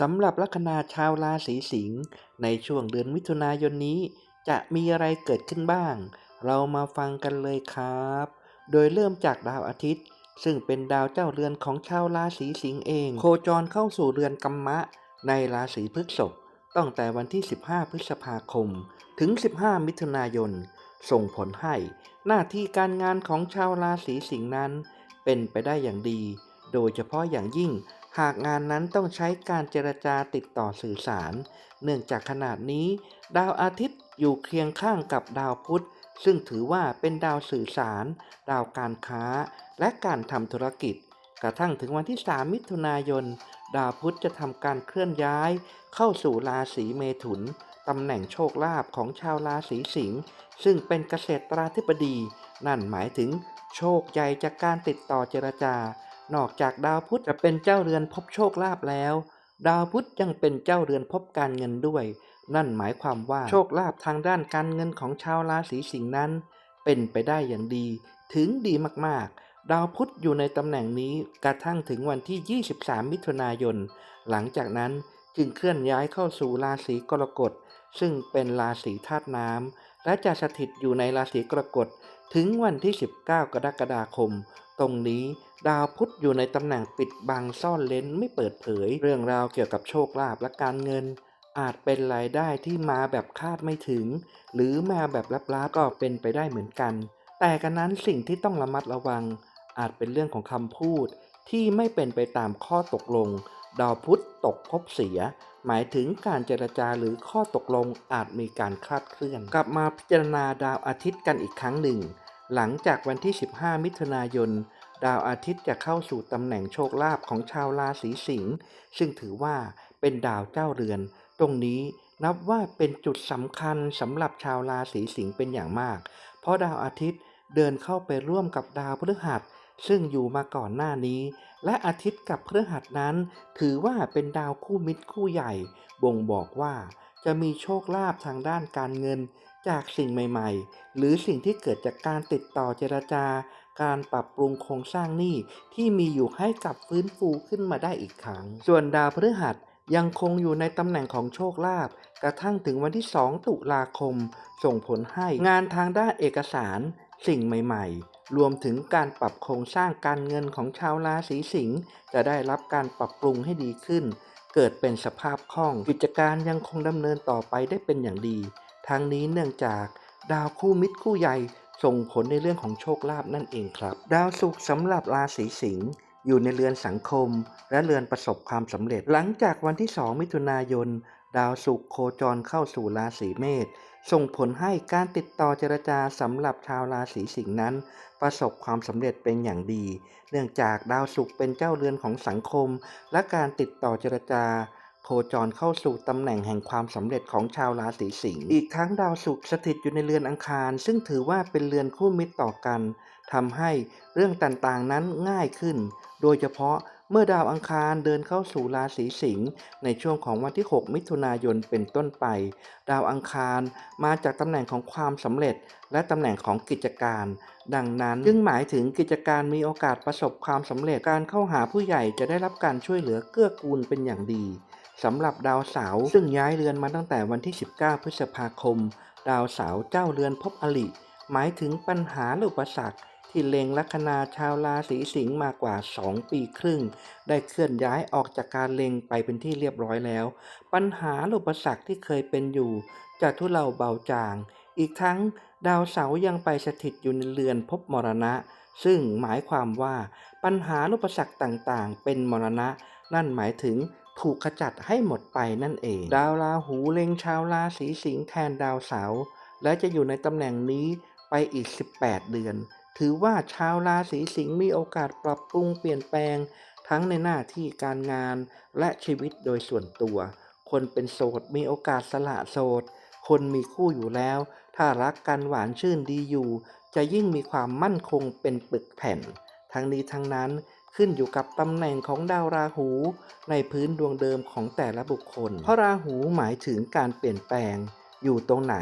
สำหรับลัคนาชาวราศีสิงห์ในช่วงเดือนมิถุนายนนี้ จะมีอะไรเกิดขึ้นบ้าง เรามาฟังกันเลยครับ โดยเริ่มจากดาวอาทิตย์ ซึ่งเป็นดาวเจ้าเรือนของชาวราศีสิงห์เอง โคจรเข้าสู่เรือนกัมมะ ในราศีพฤษภตั้งแต่วันที่ 15 พฤษภาคม ถึง 15 มิถุนายน ส่งผลให้ หน้าที่การงานของชาวราศีสิงห์นั้น เป็นไปได้อย่างดี โดยเฉพาะอย่างยิ่ง หากงานนั้นต้องใช้การเจรจาติดต่อสื่อสาร เนื่องจากขนาดนี้ ดาวอาทิตย์อยู่เคียงข้างกับดาวพุธ ซึ่งถือว่าเป็นดาวสื่อสาร ดาวการค้า และการทำธุรกิจ กระทั่งถึงวันที่ 3 มิถุนายน ดาวพุธจะทำการเคลื่อนย้าย เข้าสู่ราศีเมถุนตำแหน่งโชคลาภของชาวราศีสิงห์ซึ่งเป็นเกษตราธิบดี นั่นหมายถึงโชคใหญ่จากการติดต่อเจรจา นอกจากดาวพุธจะเป็นเจ้าเรือนพบโชคลาภแล้ว ดาวพุธยังเป็นเจ้าเรือนพบการเงินด้วย นั่นหมายความว่าโชคลาภทางด้านการเงินของชาวราศีสิงห์นั้น เป็นไปได้อย่างดี ถึงดีมากๆ ดาวพุธอยู่ในตำแหน่งนี้กระทั่งถึงวันที่ 23 มิถุนายน หลังจากนั้นจึงเคลื่อนย้ายเข้าสู่ราศีกรกฎซึ่งเป็นราศีธาตุน้ำและจะสถิตอยู่ในราศีกรกฎถึงวันที่ 19 กรกฎาคม ตรงนี้ดาวพุธอยู่ในตำแหน่งปิดบังซ่อนเลนไม่เปิดเผย เรื่องราวเกี่ยวกับโชคลาภและการเงิน อาจเป็นรายได้ที่มาแบบคาดไม่ถึง หรือมาแบบลับๆก็เป็นไปได้เหมือนกัน แต่กันนั้นสิ่งที่ต้องระมัดระวัง อาจเป็นเรื่องของคำพูด ที่ไม่เป็นไปตามข้อตกลง ดาวพุธตกภพเสีย หมายถึงการเจรจาหรือข้อตกลงอาจมีการคลาดเคลื่อน กลับมาพิจารณาดาวอาทิตย์กันอีกครั้งหนึ่ง หลังจากวันที่ 15 มิถุนายน ดาวอาทิตย์จะเข้าสู่ตำแหน่งโชคลาภของชาวราศีสิงห์ซึ่งถือว่าเป็นดาวเจ้าเรือน ตรงนี้นับว่าเป็นจุดสำคัญสำหรับชาวราศีสิงห์เป็นอย่างมาก เพราะดาวอาทิตย์เดินเข้าไปร่วมกับดาวพฤหัสซึ่งอยู่มาก่อนหน้านี้ และอาทิตย์กับพฤหัสนั้น ถือว่าเป็นดาวคู่มิตรคู่ใหญ่ บ่งบอกว่า จะมีโชคลาภทางด้านการเงินจากสิ่งใหม่ ๆ หรือสิ่งที่เกิดจากการติดต่อเจรจาการปรับปรุงโครงสร้างหนี้ที่มีอยู่ให้กลับฟื้นฟูขึ้นมาได้อีกครั้ง ส่วนดาวพฤหัสยังคงอยู่ในตำแหน่งของโชคลาภกระทั่งถึงวันที่ 2 ตุลาคม ส่งผลให้งานทางด้านเอกสาร สิ่งใหม่ ๆ รวมถึงการปรับโครงสร้างการเงินของชาวราศีสิงห์จะได้รับการปรับปรุงให้ดีขึ้น เกิดเป็นสภาพคล่อง กิจการยังคงดำเนินต่อไปได้เป็นอย่างดี ทั้งนี้เนื่องจากดาวคู่มิตรคู่ใหญ่ส่งผลในเรื่องของโชคลาภนั่นเองครับ ดาวศุกร์สำหรับราศีสิงห์อยู่ในเรือนสังคม และเรือนประสบความสำเร็จ หลังจากวันที่ 2 มิถุนายน ดาวศุกร์โคจรเข้าสู่ราศีเมษส่งผลให้การติดต่อเจรจาสำหรับชาวราศีสิงห์นั้น ประสบความสำเร็จเป็นอย่างดี เนื่องจากดาวศุกร์เป็นเจ้าเรือนของสังคม และการติดต่อเจรจา โคจรเข้าสู่ตำแหน่งแห่งความสำเร็จของชาวราศีสิงห์อีกทั้งดาวศุกร์สถิตอยู่ในเรือนอังคาร ซึ่งถือว่าเป็นเรือนคู่มิตรต่อกัน ทำให้เรื่องต่างๆนั้นง่ายขึ้น โดยเฉพาะเมื่อดาวอังคารเดินเข้าสู่ราศีสิงห์ในช่วงของวันที่ 6 มิถุนายนเป็นต้นไป ดาวอังคารมาจากตำแหน่งของความสำเร็จ และตำแหน่งของกิจการ ดังนั้นจึงหมายถึงกิจการมีโอกาสประสบความสำเร็จการเข้าหาผู้ใหญ่จะได้รับการช่วยเหลือเกื้อกูลเป็นอย่างดีสำหรับดาวเสาร์ซึ่งย้ายเรือนมาตั้งแต่วันที่ 19 พฤษภาคม ดาวเสาร์เจ้าเรือนพบอลิหมายถึงปัญหาหรืออุปสรรค ที่เล็งลัคนาชาวราศีสิงห์มากว่า 2 ปีครึ่ง ได้เคลื่อนย้ายออกจากการเล็งไปเป็นที่เรียบร้อยแล้ว ปัญหาอุปสรรคที่เคยเป็นอยู่จะทุเลาเบาจาง อีกทั้งดาวเสาร์ยังไปสถิตอยู่ในเรือนภพมรณะ ซึ่งหมายความว่าปัญหาหรืออุปสรรคต่างๆ เป็นมรณะ นั่นหมายถึงถูกขจัดให้หมดไปนั่นเอง ดาวราหูเล็งชาวราศีสิงห์แทนดาวเสาร์และจะอยู่ในตำแหน่งนี้ไปอีก 18 เดือน ถือว่าชาวราศีสิงห์มีโอกาสปรับปรุงเปลี่ยนแปลง ทั้งในหน้าที่การงานและชีวิตโดยส่วนตัว คนเป็นโสดมีโอกาสสละโสด คนมีคู่อยู่แล้ว ถ้ารักกันหวานชื่นดีอยู่ จะยิ่งมีความมั่นคงเป็นปึกแผ่น ทั้งนี้ทั้งนั้นขึ้นอยู่กับตำแหน่งของดาวราหู ในพื้นดวงเดิมของแต่ละบุคคล เพราะราหูหมายถึงการเปลี่ยนแปลง อยู่ตรงไหน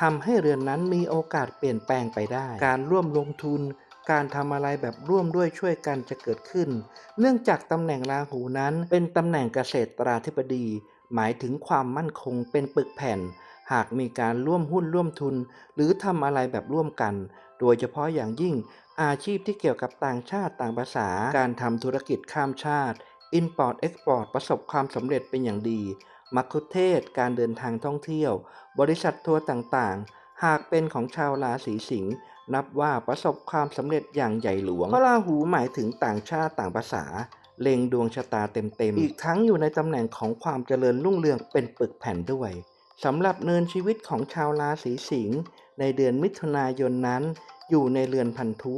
ทำให้เรือนนั้นมีโอกาสเปลี่ยนแปลงไปได้ การร่วมลงทุน การทำอะไรแบบร่วมด้วยช่วยกันจะเกิดขึ้น เนื่องจากตำแหน่งราหูนั้นเป็นตำแหน่งเกษตราธิบดี หมายถึงความมั่นคงเป็นปึกแผ่น หากมีการร่วมหุ้นร่วมทุน หรือทำอะไรแบบร่วมกัน โดยเฉพาะอย่างยิ่ง อาชีพที่เกี่ยวกับต่างชาติต่างภาษา การทำธุรกิจข้ามชาติ Import Export ประสบความสำเร็จเป็นอย่างดี มัคคุเทศก์การเดินทางท่องเที่ยว บริษัททัวร์ต่างๆ หากเป็นของชาวราศีสิงห์นับว่าประสบความสำเร็จอย่างใหญ่หลวงเพราะราหูหมายถึงต่างชาติต่างภาษา เล็งดวงชะตาเต็มๆ อีกทั้งอยู่ในตำแหน่งของความเจริญรุ่งเรืองเป็นปึกแผ่นด้วยสำหรับเนินชีวิตของชาวราศีสิงห์ในเดือนมิถุนายนนั้น อยู่ในเรือนพันธุ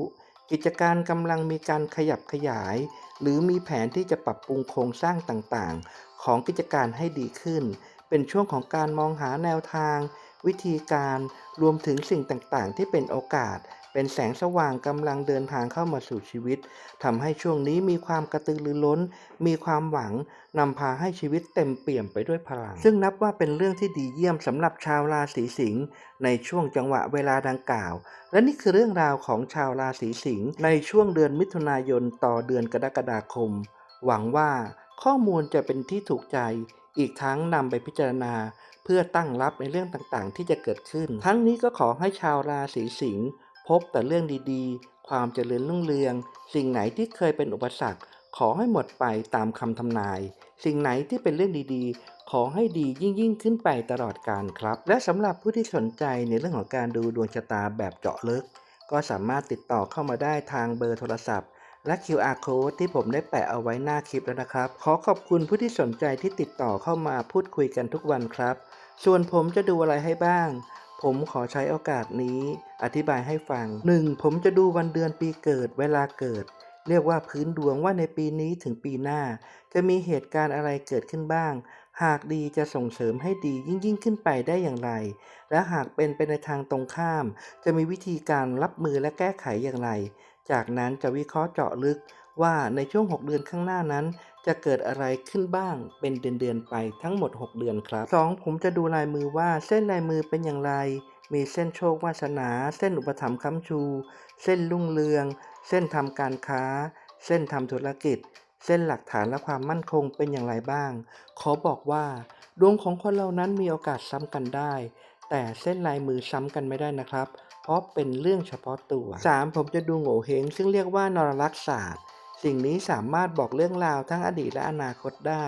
กิจการกำลังมีการขยับขยาย หรือมีแผนที่จะปรับปรุงโครงสร้างต่างๆ ของกิจการให้ดีขึ้น เป็นช่วงของการมองหาแนวทาง วิธีการรวมถึงสิ่งต่างๆ ที่เป็นโอกาส เป็นแสงสว่างกำลังเดินทางเข้ามาสู่ชีวิตทำให้ช่วงนี้มีความกระตือรือร้น มีความหวังนำพาให้ชีวิตเต็มเปี่ยมไปด้วยพลัง ซึ่งนับว่าเป็นเรื่องที่ดีเยี่ยมสำหรับชาวราศีสิงห์ในช่วงจังหวะเวลาดังกล่าว และนี่คือเรื่องราวของชาวราศีสิงห์ในช่วงเดือนมิถุนายนต่อเดือนกรกฎาคม หวังว่าข้อมูลจะเป็นที่ถูกใจอีกทั้งนำไปพิจารณาเพื่อตั้งรับในเรื่องต่างๆ ที่จะเกิดขึ้น ทั้งนี้ก็ขอให้ชาวราศีสิงห์ พบแต่เรื่องดีๆ ความเจริญรุ่งเรือง สิ่งไหนที่เคยเป็นอุปสรรค ขอให้หมดไปตามคำทำนาย สิ่งไหนที่เป็นเรื่องดีๆ ขอให้ดียิ่งยิ่งๆขึ้นไปตลอดกาลครับ และสำหรับผู้ที่สนใจในเรื่องของการดูดวงชะตาแบบเจาะลึก ก็สามารถติดต่อเข้ามาได้ทางเบอร์โทรศัพท์และ QR code ที่ผมได้แปะเอาไว้หน้าคลิปแล้วนะครับ ขอขอบคุณผู้ที่สนใจที่ติดต่อเข้ามาพูดคุยกันทุกวันครับ ส่วนผมจะดูอะไรให้บ้าง ผมขอใช้โอกาสนี้อธิบายให้ฟัง 1. ผมจะดูวันเดือนปีเกิดเวลาเกิด เรียกว่าพื้นดวงว่าในปีนี้ถึงปีหน้า จะมีเหตุการณ์อะไรเกิดขึ้นบ้าง หากดีจะส่งเสริมให้ดียิ่งยิ่งขึ้นไปได้อย่างไร และหากเป็นไปในทางตรงข้าม จะมีวิธีการรับมือและแก้ไขอย่างไร จากนั้นจะวิเคราะห์เจาะลึกว่าในช่วง 6 เดือนข้างหน้านั้น จะเกิดอะไรขึ้นบ้างเป็นเดือนๆไปทั้งหมด 6 เดือนครับ 2. ผมจะดูลายมือว่าเส้นลายมือเป็นอย่างไร มีเส้นโชควาสนา เส้นอุปถัมภ์ค้ำชู เส้นรุ่งเรือง เส้นทำการค้า เส้นทำธุรกิจ เส้นหลักฐานและความมั่นคงเป็นอย่างไรบ้าง ขอบอกว่า ดวงของคนเรานั้นมีโอกาสซ้ำกันได้ แต่เส้นลายมือซ้ำกันไม่ได้นะครับ เพราะเป็นเรื่องเฉพาะตัว 3. ผมจะดูโง่เฮงซึ่งเรียกว่านรลักษศาสตร์ สิ่งนี้สามารถบอกเรื่องราวทั้งอดีตและอนาคตได้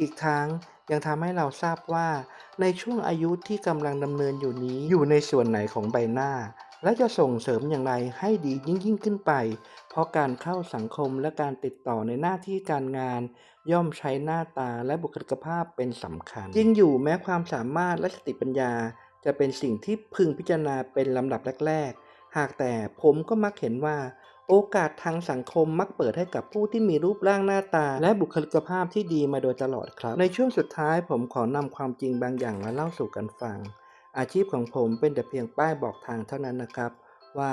อีกทั้งยังทำให้เราทราบว่า ในช่วงอายุที่กำลังดำเนินอยู่นี้อยู่ในส่วนไหนของใบหน้า และจะส่งเสริมอย่างไรให้ดียิ่งยิ่งขึ้นไป เพราะการเข้าสังคมและการติดต่อในหน้าที่การงาน ย่อมใช้หน้าตาและบุคลิกภาพเป็นสำคัญ ยิ่งอยู่แม้ความสามารถและสติปัญญา จะเป็นสิ่งที่พึงพิจารณาเป็นลำดับแรกๆ หากแต่ผมก็มักเห็นว่า โอกาสทางสังคมมักเปิดให้กับผู้ที่มีรูปร่างหน้าตา และบุคลิกภาพที่ดีมาโดยตลอดครับ ในช่วงสุดท้ายผมขอนำความจริงบางอย่างมาเล่าสู่กันฟัง อาชีพของผมเป็นแต่เพียงป้ายบอกทางเท่านั้นนะครับ ว่า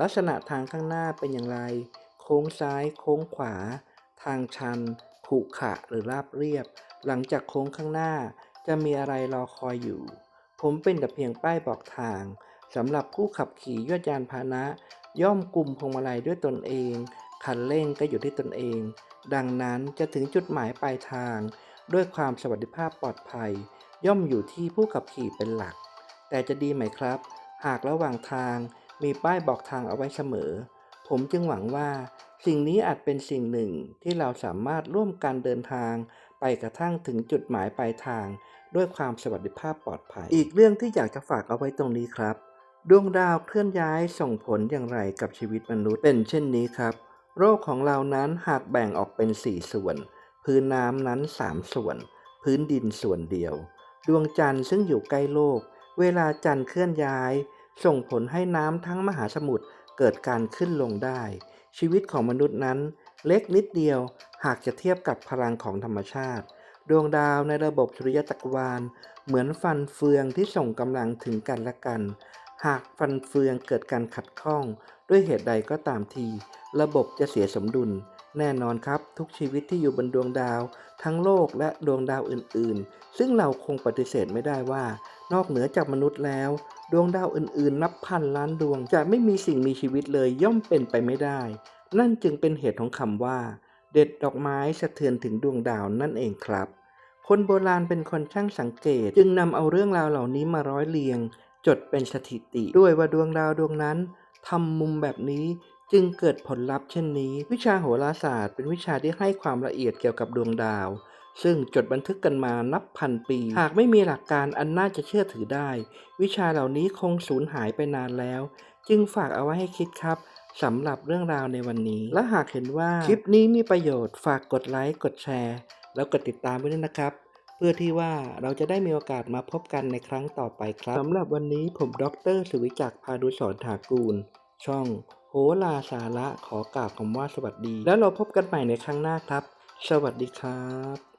ลักษณะทางข้างหน้าเป็นอย่างไร โค้งซ้าย โค้งขวา ทางชันขรุขระหรือราบเรียบ หลังจากโค้งข้างหน้า จะมีอะไรรอคอยอยู่ ผมเป็นแต่เพียงป้ายบอกทางสำหรับผู้ขับขี่ยวดยานพาหนะ ย่อมกลุ่มพวงมาลัยด้วยตนเอง คันเร่งก็อยู่ที่ตนเอง ดังนั้นจะถึงจุดหมายปลายทาง ด้วยความสวัสดิภาพปลอดภัย ย่อมอยู่ที่ผู้ขับขี่เป็นหลัก แต่จะดีไหมครับ หากระหว่างทางมีป้ายบอกทางเอาไว้เสมอ ผมจึงหวังว่าสิ่งนี้อาจเป็นสิ่งหนึ่งที่เราสามารถร่วมกันเดินทาง ไปกระทั่งถึงจุดหมายปลายทาง ด้วยความสวัสดิภาพปลอดภัย อีกเรื่องที่อยากจะฝากเอาไว้ตรงนี้ครับ ดวงดาวเคลื่อนย้ายส่งผลอย่างไรกับชีวิตมนุษย์เป็นเช่นนี้ครับ โรคของเรานั้นหากแบ่งออกเป็น 4 ส่วน พื้นน้ำนั้น 3 ส่วน พื้นดินส่วนเดียว ดวงจันทร์ซึ่งอยู่ใกล้โลก เวลาจันทร์เคลื่อนย้าย ส่งผลให้น้ำทั้งมหาสมุทรเกิดการขึ้นลงได้ ชีวิตของมนุษย์นั้น เล็กนิดเดียว หากจะเทียบกับพลังของธรรมชาติ ดวงดาวในระบบสุริยจักรวาล เหมือนฟันเฟืองที่ส่งกำลังถึงกันและกัน หากฟันเฟืองเกิดการขัดข้อง ด้วยเหตุใดก็ตามที ระบบจะเสียสมดุล แน่นอนครับ ทุกชีวิตที่อยู่บนดวงดาว ทั้งโลกและดวงดาวอื่นๆ ซึ่งเราคงปฏิเสธไม่ได้ว่า นอกเหนือจากมนุษย์แล้ว ดวงดาวอื่นๆ นับพันล้านดวงจะไม่มีสิ่งมีชีวิตเลยย่อมเป็นไปไม่ได้ นั่นจึงเป็นเหตุของคำว่า เด็ดดอกไม้สะเทือนถึงดวงดาวนั่นเองครับคนโบราณเป็นคนช่างสังเกต จึงนำเอาเรื่องราวเหล่านี้มาร้อยเรียง จดเป็นสถิติด้วยว่าดวงดาวดวงนั้นทำมุมแบบนี้จึงเกิดผลลัพธ์เช่นนี้ วิชาโหราศาสตร์ เป็นวิชาที่ให้ความละเอียดเกี่ยวกับดวงดาว ซึ่งจดบันทึกกันมานับพันปี หากไม่มีหลักการอันน่าจะเชื่อถือได้ วิชาเหล่านี้คงสูญหายไปนานแล้ว จึงฝากเอาไว้ให้คิดครับสำหรับเรื่องราวในวันนี้ และหากเห็นว่าคลิปนี้มีประโยชน์ฝากกดไลค์กดแชร์ แล้วกดติดตามไว้ด้วยนะครับ เพื่อที่ว่าเราจะได้มีโอกาสมาพบกันในครั้งต่อไปครับสำหรับวันนี้ผมดรสุวิจักพาดุสรถากูล ช่องโหราสาระขอกล่าวคำว่าสวัสดี แล้วเราพบกันใหม่ในครั้งหน้าครับ สวัสดีครับ